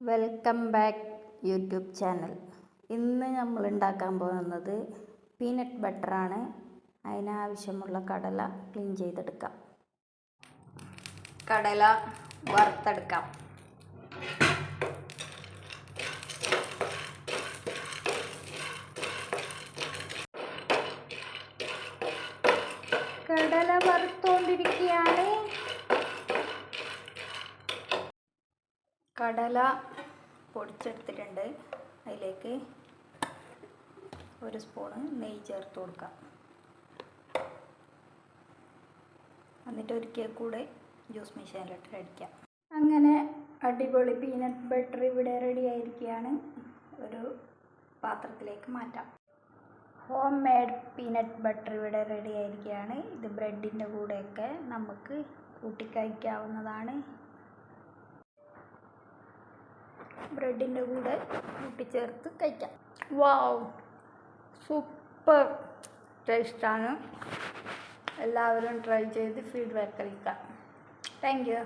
Welcome back YouTube channel ഇന്ന് നമ്മൾ ഉണ്ടാക്കാൻ പോകുന്നത് പീനട്ട് ബട്ടറാണ് അതിനാവശ്യമുള്ള കടല ക്ലീൻ ചെയ്തെടുക്കാം. കടല വറുത്തെടുക്കാം. കടല വറുത്തോണ്ടിരിക്കുകയാണ് കടല പൊടിച്ചെടുത്തിട്ടുണ്ട്. അതിലേക്ക് ഒരു സ്പൂണ് നെയ്യ് ചേർത്ത് കൊടുക്കാം. എന്നിട്ട് ഒരിക്കൽ കൂടെ ജ്യൂസ് മെഷീനിലിട്ട് അടിക്കാം. അങ്ങനെ അടിപൊളി പീനട്ട് ബട്ടർ ഇവിടെ റെഡി ആയിരിക്കുകയാണ്. ഒരു പാത്രത്തിലേക്ക് മാറ്റാം. ഹോം മെയ്ഡ് പീനട്ട് ബട്ടർ ഇവിടെ റെഡി ആയിരിക്കുകയാണ്. ഇത് ബ്രെഡിന്റെ കൂടെയൊക്കെ നമുക്ക് കൂട്ടി ബ്രെഡിന്റെ കൂടെ കൂട്ടിച്ചേർത്ത് കഴിക്കാം. വാവ്. സൂപ്പർ. ടേസ്റ്റാണ്. എല്ലാവരും ട്രൈ ചെയ്ത് ഫീഡ്ബാക്ക് അറിയിക്കാം. Thank you.